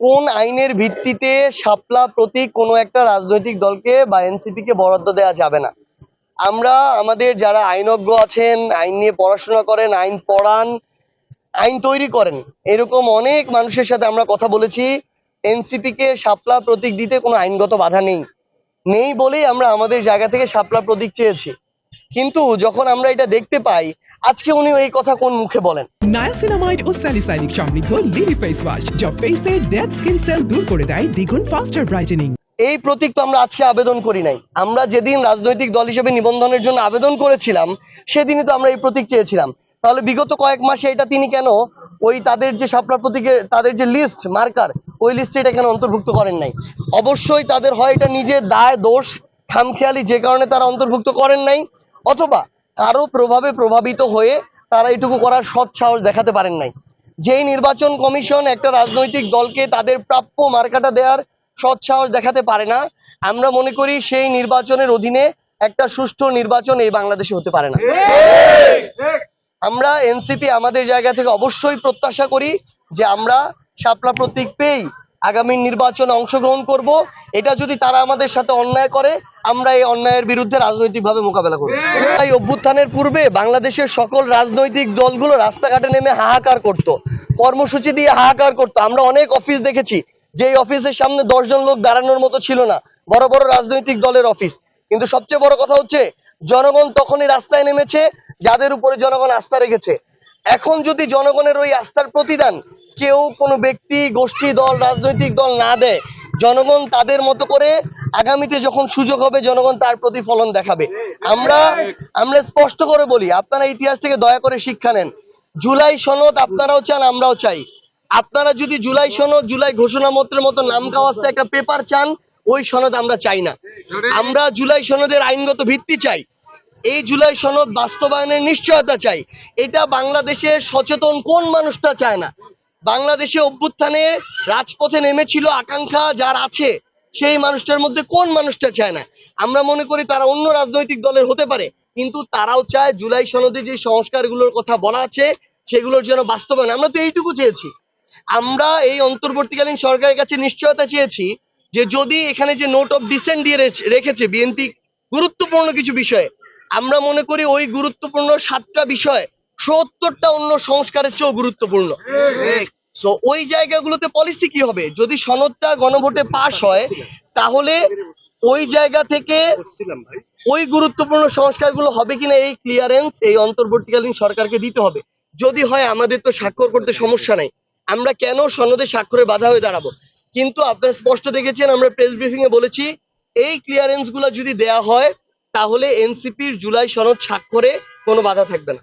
কোন আইনের ভিত্তিতে শাপলা প্রতীক কোনো একটা রাজনৈতিক দলকে বা এনসিপি কে বরাদ্দ দেওয়া যাবে না। আমরা, আমাদের যারা আইনজ্ঞ আছেন, আইন নিয়ে পড়াশোনা করেন, আইন পড়ান, আইন তৈরি করেন, এরকম অনেক মানুষের সাথে আমরা কথা বলেছি। এনসিপি কে প্রতীক দিতে কোনো আইনগত বাধা নেই। নেই বলেই আমরা আমাদের জায়গা থেকে শাপলা প্রতীক চেয়েছি। কিন্তু যখন আমরা এটা দেখতে পাই আজকে উনি এই কথা কোন মুখে বলেন? নায়াসিনামাইড ও স্যালিসাইনিক সমৃদ্ধ লিলি ফেস ওয়াশ যা ফেসের ডেড স্কিন সেল দূর করে দেয় দ্বিগুণ ফাস্টার ব্রাইটেনিং এই প্রতীক তো আমরা আজকে আবেদন করি নাই। আমরা যেদিন রাজনৈতিক দল হিসেবে নিবন্ধনের জন্য আবেদন করেছিলাম সেদিনই তো আমরা এই প্রতীক চেয়েছিলাম। তাহলে বিগত কয়েক মাসে এটা তিনি কেন ওই তাদের যে শাপলা প্রতীকের তাদের যে লিস্ট মার্কার ওই লিস্টে এটা কেন অন্তর্ভুক্ত করেন নাই? অবশ্যই তাদের হয় এটা নিজের দায় দোষ খামখেয়ালি যে কারণে তারা অন্তর্ভুক্ত করেন নাই। অথবা কারও প্রভাবে প্রভাবিত হয়ে তারা এটুকু করার সৎ সাহস দেখাতে পারেন নাই। যেই নির্বাচন কমিশন একটা রাজনৈতিক দলকে তাদের প্রাপ্য মার্কাটা দেওয়ার সৎ সাহস দেখাতে পারে না আমরা মনে করি সেই নির্বাচনের অধীনে একটা সুষ্ঠু নির্বাচন এই বাংলাদেশে হতে পারে না। আমরা এনসিপি আমাদের জায়গা থেকে অবশ্যই প্রত্যাশা করি যে আমরা শাপলা প্রতীক পেয়েই আগামী নির্বাচনে অংশগ্রহণ করব। এটা যদি তারা আমাদের সাথে অন্যায় করে, আমরা এই অন্যায়ের বিরুদ্ধে রাজনৈতিকভাবে মোকাবেলা করব। তাই অভ্যুত্থানের পূর্বে বাংলাদেশের সকল রাজনৈতিক দলগুলো রাস্তাঘাটে নেমে হাহাকার করত। কর্মসূচি দিয়ে হাহাকার করত। আমরা অনেক অফিস দেখেছি, যেই অফিসের সামনে দশজন লোক দাঁড়ানোর মতো ছিল না। বড় বড় রাজনৈতিক দলের অফিস কিন্তু সবচেয়ে বড় কথা হচ্ছে, জনগণ তখনই রাস্তায় নেমেছে, যাদের উপরে জনগণ আস্থা রেখেছে। এখন যদি জনগণের ওই আস্থার প্রতিদান কেউ কোনো ব্যক্তি, গোষ্ঠী, দল, রাজনৈতিক দল না দেয়। জনগণ তাদের মতো করে আগামীতে যখন সুযোগ হবে, জনগণ তার প্রতিফলন দেখাবে। আমরা আমরা স্পষ্ট করে বলি, আপনারা ইতিহাস থেকে দয়া করে শিক্ষা নেন। জুলাই সনদ আপনারাও চান, আমরাও চাই। আপনারা যদি জুলাই সনদ, জুলাই ঘোষণাপত্রের মতো নাম কাওয়াস্তে একটা পেপার চান, ওই সনদ আমরা চাই না। আমরা জুলাই সনদের আইনগত ভিত্তি চাই। এই জুলাই সনদ বাস্তবায়নের নিশ্চয়তা চাই। এটা বাংলাদেশের সচেতন কোন মানুষটা চায় না? বাংলাদেশে অভ্যুত্থানে রাজপথে নেমেছিল আকাঙ্ক্ষা যার আছে, সেই মানুষটার মধ্যে কোন মানুষটা চায় না? আমরা মনে করি তারা অন্য রাজনৈতিক দলের হতে পারে, কিন্তু তারাও চায় জুলাই সনদে যে সংস্কারগুলোর কথা বলা আছে, সেগুলোর যেন বাস্তবায়ন। আমরা তো এইটুকু চেয়েছি। আমরা এই অন্তর্বর্তীকালীন সরকারের কাছে নিশ্চয়তা চেয়েছি যে যদি এখানে যে নোট অফ ডিসেন্ট দিয়ে রেখেছে বিএনপি গুরুত্বপূর্ণ কিছু বিষয়ে, আমরা মনে করি ওই গুরুত্বপূর্ণ সাতটা বিষয় সত্তরটা অন্য সংস্কারের চেয়েও গুরুত্বপূর্ণ। সো ওই জায়গাগুলোতে পলিসি কি হবে? যদি সনদটা গণভোটে পাশ হয়, তাহলে ওই জায়গা থেকে ওই গুরুত্বপূর্ণ সংস্কারগুলো হবে কিনা এই ক্লিয়ারেন্স এই অন্তর্বর্তীকালীন সরকারকে দিতে হবে। যদি হয়, আমাদের তো স্বাক্ষর করতে সমস্যা নাই। আমরা কেন সনদে স্বাক্ষরে বাধা হয়ে দাঁড়াবো? কিন্তু আপনারা স্পষ্ট দেখেছেন, আমরা প্রেস ব্রিফিং এ বলেছি, এই ক্লিয়ারেন্সগুলো যদি দেয়া হয়, তাহলে এনসিপির জুলাই সনদ স্বাক্ষরে কোনো বাধা থাকবে না।